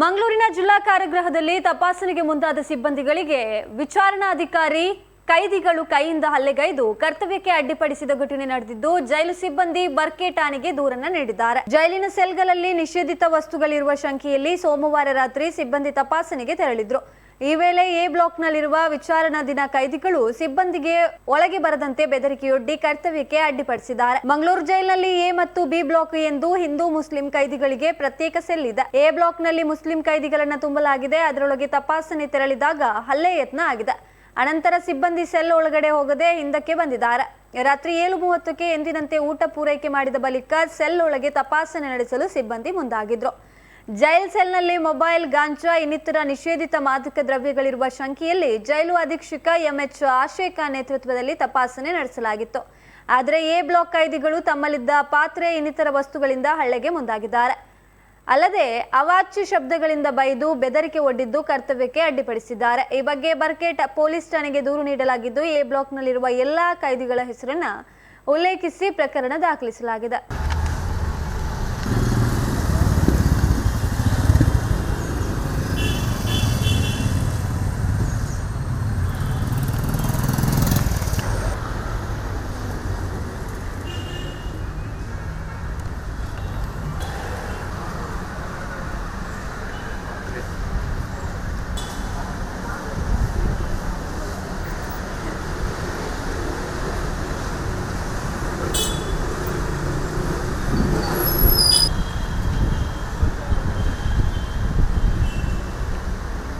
ಮಂಗಳೂರಿನ ಜಿಲ್ಲಾ ಕಾರಾಗೃಹದಲ್ಲಿ ತಪಾಸಣೆಗೆ ಮುಂದಾದ ಸಿಬ್ಬಂದಿಗಳಿಗೆ ವಿಚಾರಣಾಧಿಕಾರಿ ಕೈದಿಗಳು ಕೈಯಿಂದ ಹಲ್ಲೆಗೈದು ಕರ್ತವ್ಯಕ್ಕೆ ಅಡ್ಡಿಪಡಿಸಿದ ಘಟನೆ ನಡೆದಿದ್ದು, ಜೈಲು ಸಿಬ್ಬಂದಿ ಬರ್ಕೆ ಠಾಣೆಗೆ ದೂರನ್ನ ನೀಡಿದ್ದಾರೆ. ಜೈಲಿನ ಸೆಲ್ಗಳಲ್ಲಿ ನಿಷೇಧಿತ ವಸ್ತುಗಳಿರುವ ಶಂಕೆಯಲ್ಲಿ ಸೋಮವಾರ ರಾತ್ರಿ ಸಿಬ್ಬಂದಿ ತಪಾಸಣೆಗೆ ತೆರಳಿದ್ರು. ಈ ವೇಳೆ ಎ ಬ್ಲಾಕ್ನಲ್ಲಿರುವ ವಿಚಾರಣಾಧೀನ ಕೈದಿಗಳು ಸಿಬ್ಬಂದಿಗೆ ಒಳಗೆ ಬರದಂತೆ ಬೆದರಿಕೆಯೊಡ್ಡಿ ಕರ್ತವ್ಯಕ್ಕೆ ಅಡ್ಡಿಪಡಿಸಿದ್ದಾರೆ. ಮಂಗಳೂರು ಜೈಲಿನಲ್ಲಿ ಎ ಮತ್ತು ಬಿ ಬ್ಲಾಕ್ ಎಂದು ಹಿಂದೂ ಮುಸ್ಲಿಂ ಕೈದಿಗಳಿಗೆ ಪ್ರತ್ಯೇಕ ಸೆಲ್ ಇದೆ ಎ ಬ್ಲಾಕ್ನಲ್ಲಿ ಮುಸ್ಲಿಂ ಕೈದಿಗಳನ್ನ ತುಂಬಲಾಗಿದೆ. ಅದರೊಳಗೆ ತಪಾಸಣೆ ತೆರಳಿದಾಗ ಹಲ್ಲೆ ಯತ್ನ ಆಗಿದೆ. ಅನಂತರ ಸಿಬ್ಬಂದಿ ಸೆಲ್ ಒಳಗಡೆ ಹೋಗದೆ ಹಿಂದಕ್ಕೆ ಬಂದಿದ್ದಾರೆ. ರಾತ್ರಿ ಏಳು ಮೂವತ್ತಕ್ಕೆ ಎಂದಿನಂತೆ ಊಟ ಪೂರೈಕೆ ಮಾಡಿದ ಬಳಿಕ ಸೆಲ್ ಒಳಗೆ ತಪಾಸಣೆ ನಡೆಸಲು ಸಿಬ್ಬಂದಿ ಮುಂದಾಗಿದ್ರು. ಜೈಲ್ ಸೆಲ್ನಲ್ಲಿ ಮೊಬೈಲ್ ಗಾಂಜಾ ಇನ್ನಿತರ ನಿಷೇಧಿತ ಮಾದಕ ದ್ರವ್ಯಗಳಿರುವ ಶಂಕೆಯಲ್ಲಿ ಜೈಲು ಅಧೀಕ್ಷಕ ಎಂಎಚ್ ಆಶೇಖ ನೇತೃತ್ವದಲ್ಲಿ ತಪಾಸಣೆ ನಡೆಸಲಾಗಿತ್ತು. ಆದರೆ ಎ ಬ್ಲಾಕ್ ಕೈದಿಗಳು ತಮ್ಮಲ್ಲಿದ್ದ ಪಾತ್ರೆ, ಇನ್ನಿತರ ವಸ್ತುಗಳಿಂದ ಹಳ್ಳೆಗೆ ಮುಂದಾಗಿದ್ದಾರೆ. ಅಲ್ಲದೆ ಅವಾಚ್ಯ ಶಬ್ದಗಳಿಂದ ಬೈದು ಬೆದರಿಕೆ ಒಡ್ಡಿದ್ದು ಕರ್ತವ್ಯಕ್ಕೆ ಅಡ್ಡಿಪಡಿಸಿದ್ದಾರೆ. ಈ ಬಗ್ಗೆ ಬರ್ಕೇಟ್ ಪೊಲೀಸ್ ಠಾಣೆಗೆ ದೂರು ನೀಡಲಾಗಿದ್ದು, ಎ ಬ್ಲಾಕ್ನಲ್ಲಿರುವ ಎಲ್ಲಾ ಕೈದಿಗಳ ಹೆಸರನ್ನ ಉಲ್ಲೇಖಿಸಿ ಪ್ರಕರಣ ದಾಖಲಿಸಲಾಗಿದೆ.